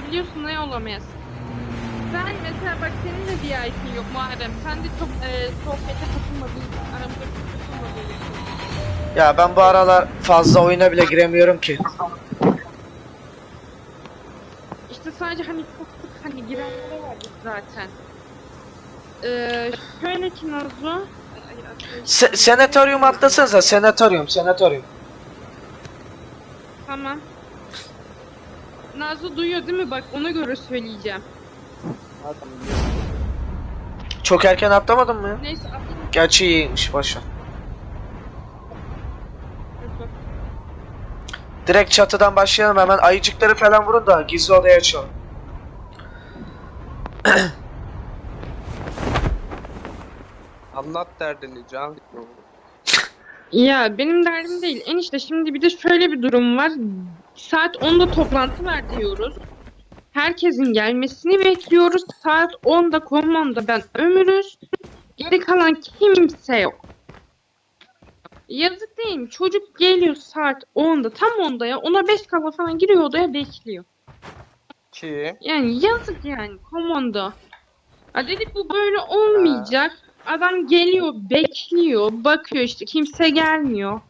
olabiliyorsun ne olamayasın. Sen mesela bak senin de VIP'in yok Muharrem. Sen de çok e, sohbete katılmadın. Aramıza katılmadın. Ya ben bu aralar fazla oyuna bile giremiyorum ki. İşte sadece hani çok sık hani girenlere verdik zaten. Ee, şöyle ki ay, Se senatoryum atlasanıza senatoryum senatoryum. Tamam. Nazlı duyuyor değil mi? Bak ona göre söyleyeceğim. Çok erken atlamadın mı? ya? Neyse atlayayım. Gerçi iyiymiş boşver. Direkt çatıdan başlayalım hemen ayıcıkları falan vurun da gizli odaya açalım. Anlat derdini can. Ya benim derdim değil. Enişte şimdi bir de şöyle bir durum var. Saat 10'da toplantı var diyoruz. Herkesin gelmesini bekliyoruz. Saat 10'da komanda ben ömürüz. Geri kalan kimse yok. Yazık değil mi? Çocuk geliyor saat 10'da. Tam 10'da ya. Ona 5 kala falan giriyor odaya bekliyor. Ki Yani yazık yani komando. Ya dedik bu böyle olmayacak. Adam geliyor, bekliyor, bakıyor işte kimse gelmiyor.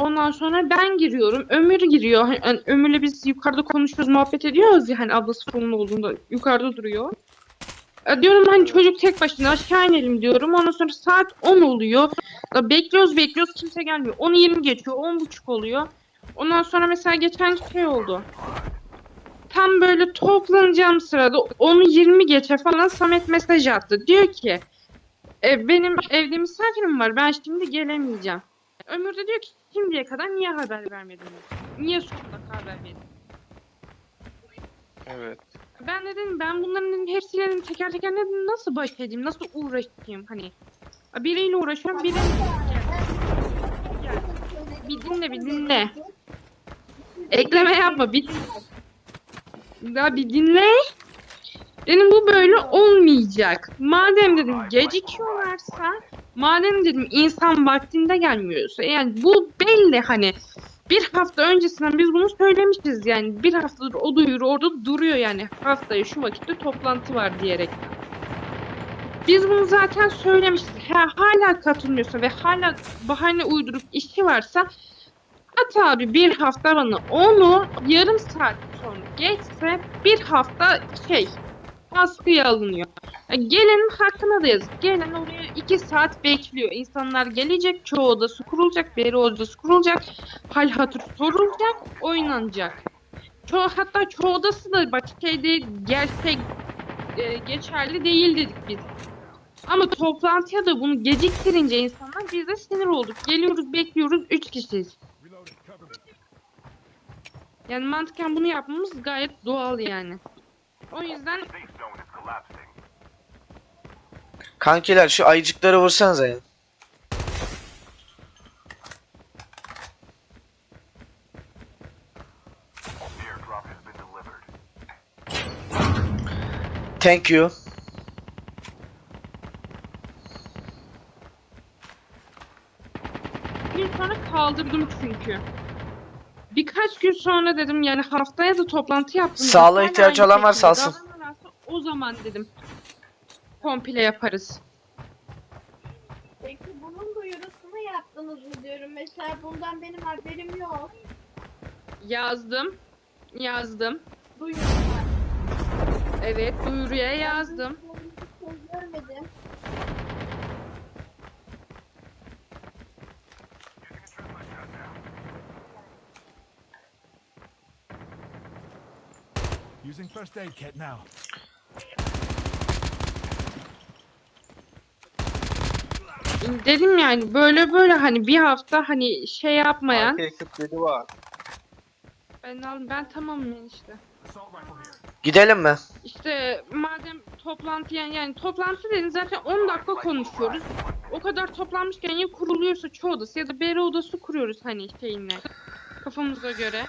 Ondan sonra ben giriyorum, Ömür giriyor. Hani hani Ömür'le biz yukarıda konuşuyoruz, muhabbet ediyoruz ya hani ablası falan olduğunda yukarıda duruyor. Ya diyorum hani çocuk tek başına aşağı inelim diyorum. Ondan sonra saat 10 oluyor. Ya bekliyoruz bekliyoruz kimse gelmiyor. 10.20 geçiyor, 10.30 oluyor. Ondan sonra mesela geçen şey oldu. Tam böyle toplanacağım sırada 10'u 20 geçe falan Samet mesaj attı. Diyor ki e, benim evde misafirim var ben şimdi gelemeyeceğim. Ömür de diyor ki şimdiye kadar niye haber vermediniz? Niye sonunda haber verdin? evet. Ben de dedim ben bunların dedim, hepsiyle dedim, teker teker dedim, nasıl baş edeyim, nasıl uğraşayım hani. Biriyle uğraşıyorum, biriyle... Gel. Bir dinle, bir dinle. Ekleme yapma, bir Daha bir dinle. Dedim bu böyle olmayacak. Madem dedim gecikiyorlarsa, madem dedim insan vaktinde gelmiyorsa, yani bu belli hani bir hafta öncesinden biz bunu söylemişiz yani bir haftadır o duyuru orada duruyor yani haftaya şu vakitte toplantı var diyerek. Biz bunu zaten söylemişiz. Ha, hala katılmıyorsa ve hala bahane uydurup işi varsa at abi bir hafta bana onu yarım saat sonra geçse bir hafta şey askıya alınıyor. Ya Gelenin hakkına da yazık. Gelen oraya iki saat bekliyor. İnsanlar gelecek, çoğu odası kurulacak, beri odası kurulacak, hal hatır sorulacak, oynanacak. Çoğu hatta çoğu odası da bak şeyde gerçek e, geçerli değil dedik biz. Ama toplantıya da bunu geciktirince insanlar biz de sinir olduk. Geliyoruz, bekliyoruz, üç kişiyiz. Yani mantıken bunu yapmamız gayet doğal yani. O yüzden Kankiler şu ayıcıkları vursanıza ya. Thank you. bir sonra kaldırdım çünkü. Birkaç gün sonra dedim yani haftaya da toplantı yaptım. Sağlığa ihtiyacı olan varsa alsın. O zaman dedim komple yaparız. Peki bunun duyurusunu yaptınız mı diyorum. Mesela bundan benim haberim yok. Yazdım. Yazdım. Duyurusu var. Evet duyuruya yazdım. Ben hiç şey görmedim. Using first aid kit now. Dedim yani böyle böyle hani bir hafta hani şey yapmayan. AK-47 var. Ben aldım ben tamamım işte. Assault rifle here. Gidelim mi? İşte madem toplantı yani, yani toplantı dedin zaten 10 dakika konuşuyoruz. O kadar toplanmışken ya kuruluyorsa çoğu odası ya da beri odası kuruyoruz hani şeyinle kafamıza göre.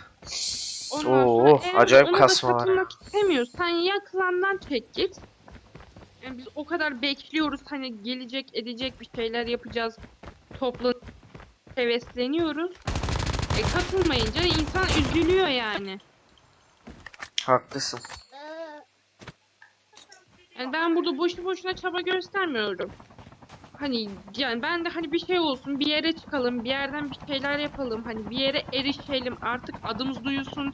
Ondan Oo, sonra acayip ona da katılmak istemiyorsan ya klandan çek git. Yani biz o kadar bekliyoruz hani gelecek edecek bir şeyler yapacağız. Topla hevesleniyoruz. E katılmayınca insan üzülüyor yani. Haklısın. Yani ben burada boşu boşuna çaba göstermiyorum. Hani yani ben de hani bir şey olsun, bir yere çıkalım, bir yerden bir şeyler yapalım, hani bir yere erişelim, artık adımız duyulsun,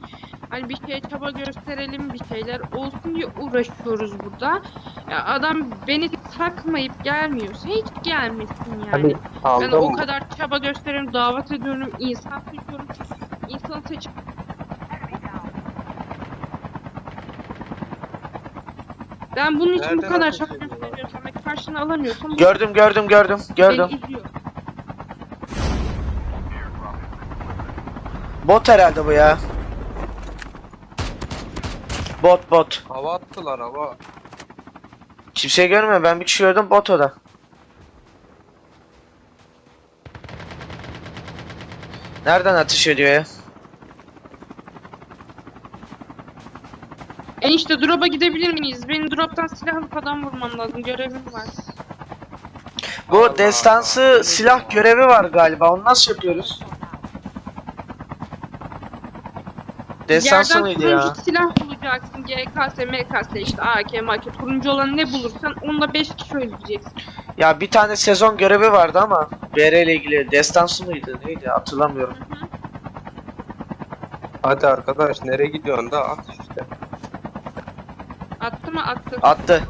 hani bir şeye çaba gösterelim, bir şeyler olsun diye uğraşıyoruz burada. Ya adam beni takmayıp gelmiyorsa hiç gelmesin yani. Hani Ben o kadar çaba gösteriyorum, davet ediyorum, insan seçiyorum. İnsanı seçip ben bunun için bu Nereden kadar ateş çaba alamıyorsam bu Gördüm gördüm gördüm gördüm. beni. Bot herhalde bu ya. Bot bot. hava attılar hava. Kimseyi görmüyor. Ben bir kişi gördüm bot o da. Nereden atış ediyor ya? Enişte drop'a gidebilir miyiz? Benim drop'tan silah alıp adam vurmam lazım. Görevim var. Bu Allah destansı Allah. silah görevi var galiba. Onu nasıl yapıyoruz? Destansı Yerden mıydı ya? silah bulacaksın. GKS, MKS işte AK, MK. Turuncu olan ne bulursan onunla 5 kişi öldüreceksin. Ya bir tane sezon görevi vardı ama BR ile ilgili destansı mıydı neydi hatırlamıyorum. Hı hı. Hadi arkadaş nereye gidiyorsun da at. Attı mı? Attı. Attı.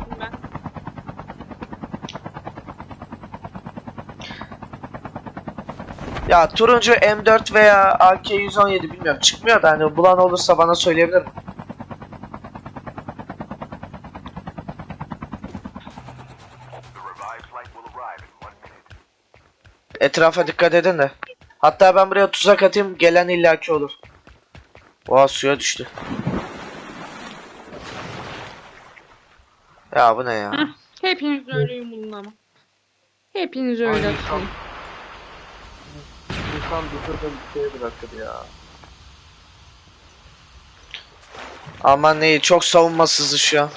Ya turuncu M4 veya AK-117 bilmiyorum çıkmıyor da hani bulan olursa bana söyleyebilir? Etrafa dikkat edin de. Hatta ben buraya tuzak atayım gelen illaki olur. Oha suya düştü. Ya bu ne ya? Hı. Hepiniz öyle yumulun ama. Hepiniz öyle Aynen. atın. İnsan düşürdüm bir şey bırakır ya. Aman neyi çok savunmasızız şu an.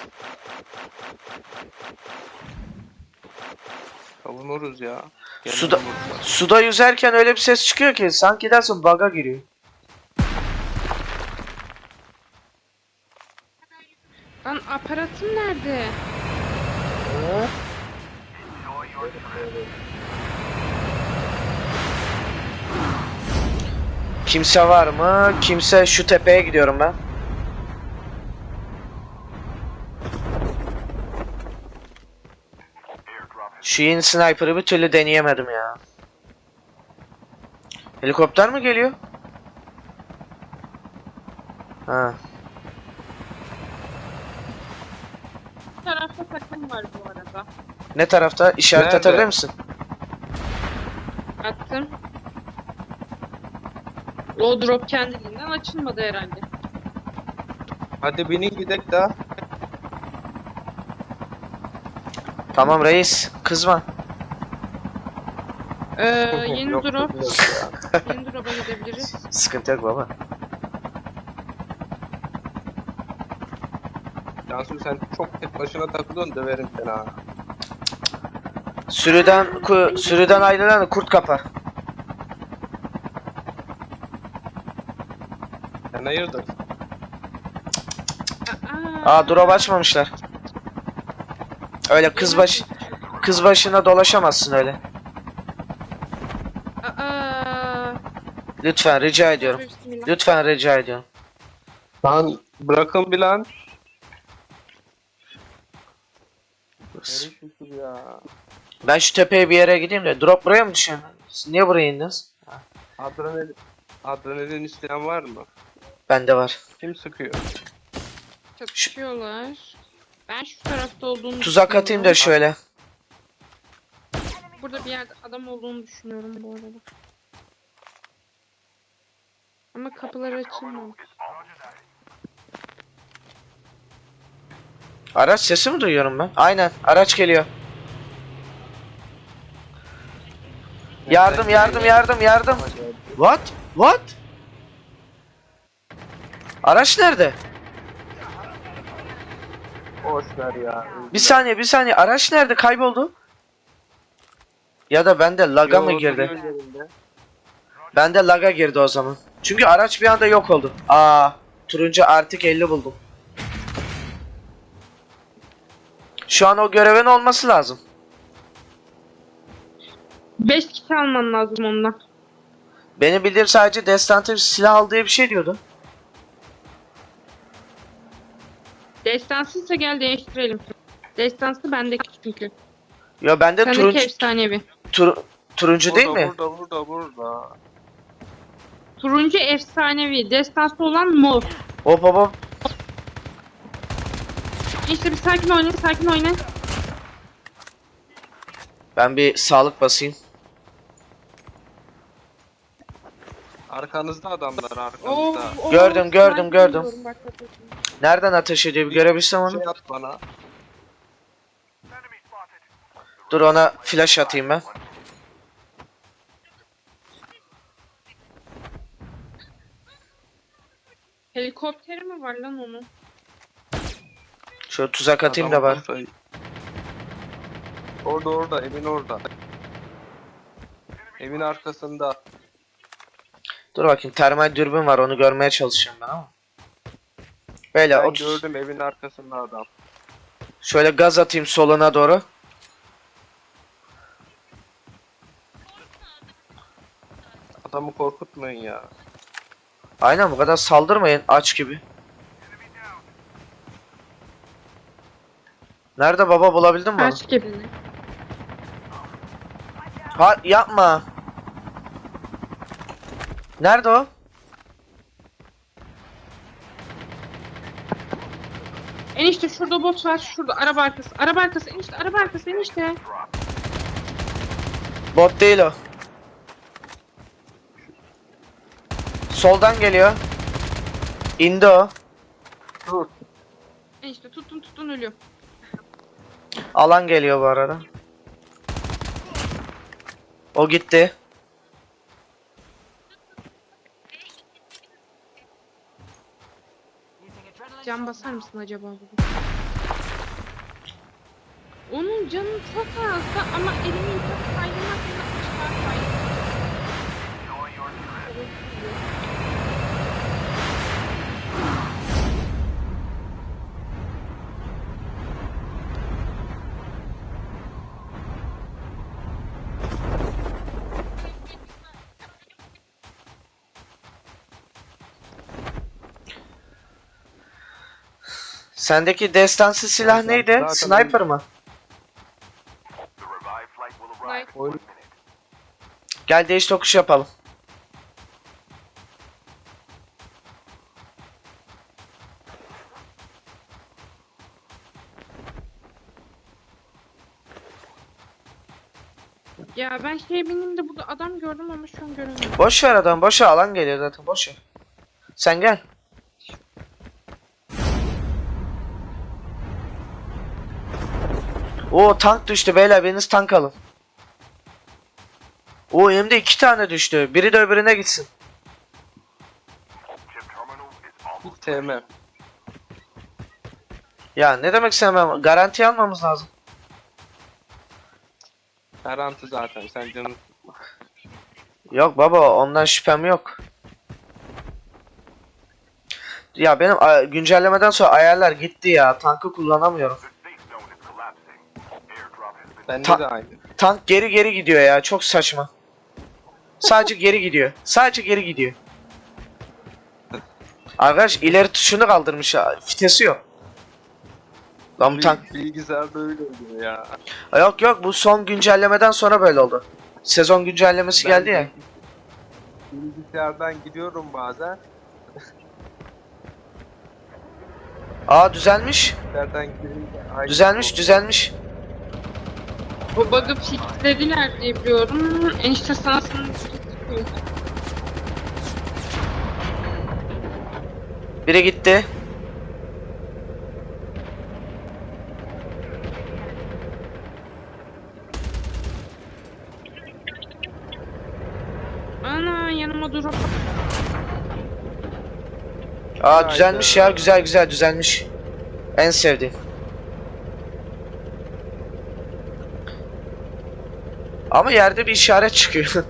Savunuruz ya. Suda-. Suda yüzerken öyle bir ses çıkıyor ki sanki dersin baga giriyor. Lan aparatım nerede? Kimse var mı? Kimse şu tepeye gidiyorum ben. Şu yeni sniper'ı bir türlü deneyemedim ya. Helikopter mi geliyor? Ha. Tarafta takım var bu arada. Ne tarafta? İşaret Nerede? atabilir misin? Attım. O drop kendiliğinden açılmadı herhalde. Hadi binin gidek daha. Tamam reis. Kızma. Ee, yeni Yok, drop. Yeni drop'a gidebiliriz. Sıkıntı yok baba. Cansu sen çok tek başına takılıyorsun döverim seni ha. Sürüden ku, sürüden ayrılan kurt kapar. Sen hayırdır? Aa, drop açmamışlar. Öyle kız baş kız başına dolaşamazsın öyle. Aa, Lütfen rica ediyorum. Lütfen rica ediyorum. Lan bırakın bir lan. Şükür ya. Ben şu tepeye bir yere gideyim de drop buraya mı düşüyor? Siz niye buraya indiniz? Adrenalin, adrenalin isteyen var mı? Bende var. Kim sıkıyor? Çatışıyorlar. Ben şu tarafta olduğunu Tuzak atayım da şöyle. Burada bir yerde adam olduğunu düşünüyorum bu arada. Ama kapılar açılmadı. Araç sesi mi duyuyorum ben? Aynen araç geliyor. Yardım yardım yardım yardım. What? What? Araç nerede? Boş ver ya. Bir saniye bir saniye araç nerede kayboldu? Ya da bende laga mı girdi? Bende laga girdi o zaman. Çünkü araç bir anda yok oldu. Aa, turuncu artık 50 buldum. Şu an o görevin olması lazım. 5 kişi alman lazım ondan. Benim bildiğim sadece destantif silah al diye bir şey diyordu. Destansızsa gel değiştirelim. Destansı bendeki çünkü. Ya bende Sendeki turuncu, efsanevi. tur, turuncu değil mi? Burada burada burada. Turuncu efsanevi. Destansı olan mor. Hop hop hop. İşte bir sakin oynayın, sakin oynayın. Ben bir sağlık basayım. Arkanızda adamlar Oo, arkanızda. oo, Gördüm, gördüm, sakin gördüm. diyorum, bak, bak, bak. Nereden ateş ediyor bir görebilsem onu. Şey at bana. Dur ona flash atayım ben. Helikopteri mi var lan onun? Şöyle tuzak atayım da Adam var. burada. Orada orada evin orada. Evin arkasında. Dur bakayım termal dürbün var onu görmeye çalışacağım ben ama. Böyle Ben 30 gördüm evin arkasında adam. şöyle gaz atayım soluna doğru. Adamı korkutmayın ya. Aynen bu kadar saldırmayın aç gibi. Nerede baba bulabildin mi? Kaç gibi. Ha yapma. Nerede o? Enişte şurada bot var, şurada araba arkası. Araba arkası, enişte araba arkası, enişte. Bot değil o. Soldan geliyor. İndi o. Enişte tutun tutun ölüyor. Alan geliyor bu arada. O gitti. Can basar mısın acaba? Onun canı çok az ama elimin çok kaynamasına çıkartmayın. Sendeki destansı silah Zaten- neydi? zaten Sniper mı? Oyun Gel değiş tokuş yapalım. ya ben şey benim de burada adam gördüm ama şu an göremiyorum. Boş ver adam, boş ver alan geliyor zaten boş ver. Sen gel. Oo tank düştü beyler biriniz tank alın. Oo hem de iki tane düştü. Biri de öbürüne gitsin. sevmem. Ya ne demek sevmem? Garanti almamız lazım. Garanti zaten sen canın. Yok baba ondan şüphem yok. Ya benim güncellemeden sonra ayarlar gitti ya. Tankı kullanamıyorum. Bende Ta- de aynı. Tank geri geri gidiyor ya. Çok saçma. Sadece geri gidiyor. Sadece geri gidiyor. Arkadaş ileri tuşunu kaldırmış ya. Vitesi yok. Lan bu tank... Bilgisayarda öyle oluyor ya. Yok yok bu son güncellemeden sonra böyle oldu. Sezon güncellemesi Ben geldi ya. Bilgisayardan gidiyorum bazen. Aa düzelmiş. Bilgisayardan girince aynı Düzelmiş oluyor. düzelmiş. Bu bug'ı fixlediler diye biliyorum. Enişte sana. Biri gitti. Ana yanıma drop. Aa düzelmiş ya güzel güzel düzelmiş. En sevdiğim. Ama yerde bir işaret çıkıyor.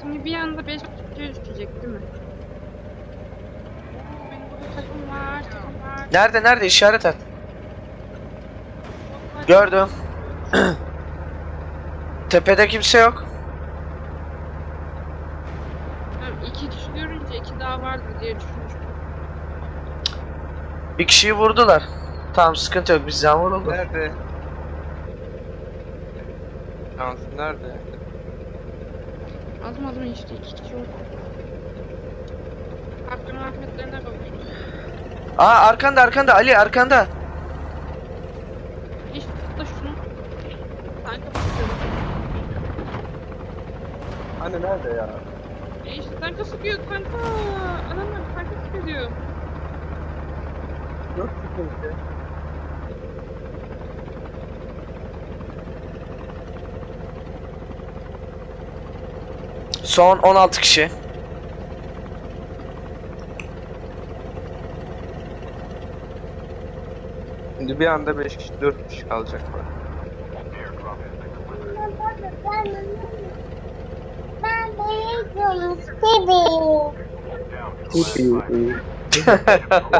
Şimdi bir anda 5 kutuya düşecek değil mi? Nerede nerede işaret at. Gördüm. Tepede kimse yok. Tamam, iki kişi görünce iki daha vardı diye düşünmüştüm. Bir kişiyi vurdular. Tamam sıkıntı yok bizden vuruldu. Nerede? Cansu nerede? Adım adım işte iki kişi oldu. Hakkın rahmetlerine bakıyorum. Aa arkanda arkanda Ali arkanda. Hiç da şunu. Kanka bakıyorum. Hani nerede ya? E işte kanka sıkıyor kanka. Adamlar kanka sıkıyor. Yok sıkıntı. Son 16 kişi. Şimdi bir anda 5 kişi 4 kişi kalacak var.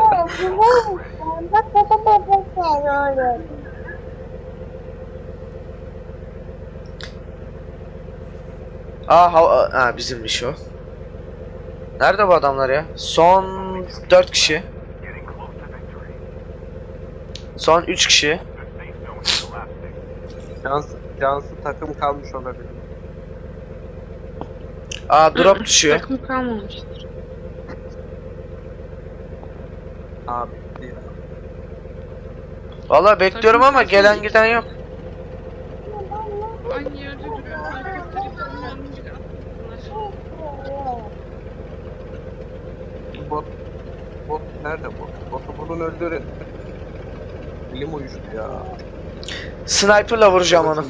Oğlum. Aa ha, ha bizimmiş o. Nerede bu adamlar ya? Son 4 kişi. Son 3 kişi. Cansu, Cansu takım kalmış olabilir. Aa drop düşüyor. Takım kalmamıştır. Abi ya. Valla bekliyorum ama gelen giden yok. Aynı yerde duruyor. Bot, bot nerede bot? Botu bulun öldürün. Elim uyuştu ya. Sniper'la vuracağım onu.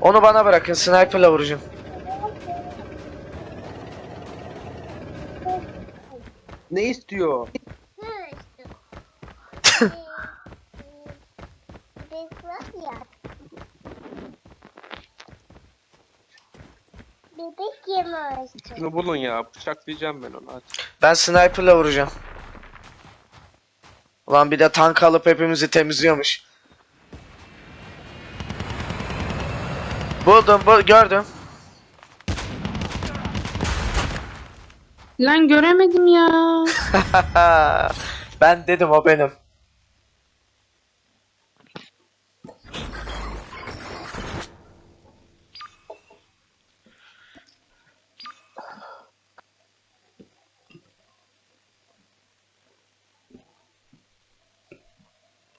Onu bana bırakın. Sniper'la vuracağım. Ne istiyor? Biz var ya. Bebek yemeği. Şunu bulun ya. Bıçaklayacağım ben onu hadi. Ben sniper'la vuracağım. Ulan bir de tank alıp hepimizi temizliyormuş. Buldum, bu gördüm. Lan göremedim ya. ben dedim o benim.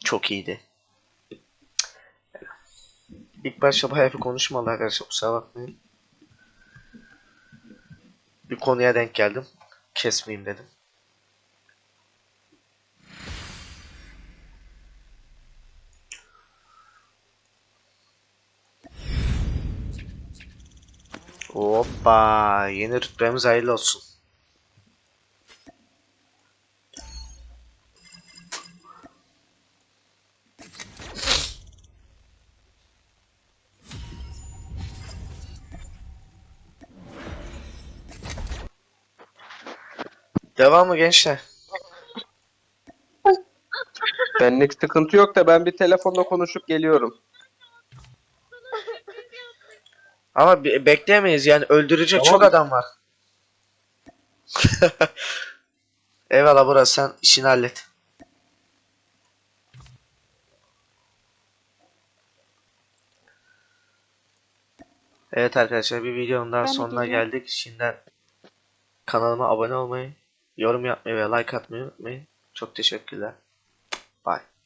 Çok iyiydi. İlk başta bayağı bir konuşmalı arkadaşlar kusura bakmayın. Bir konuya denk geldim. Kesmeyeyim dedim. Hoppa yeni rütbemiz hayırlı olsun. Devam mı gençler? Benlik sıkıntı yok da ben bir telefonla konuşup geliyorum. Ama be- bekleyemeyiz yani öldürecek Tamam. çok adam var. Eyvallah burası sen işini hallet. Evet arkadaşlar bir videonun daha Ben de sonuna geliyorum. geldik. Şimdiden kanalıma abone olmayı, yorum yapmayı ve like atmayı unutmayın. Çok teşekkürler. Bye.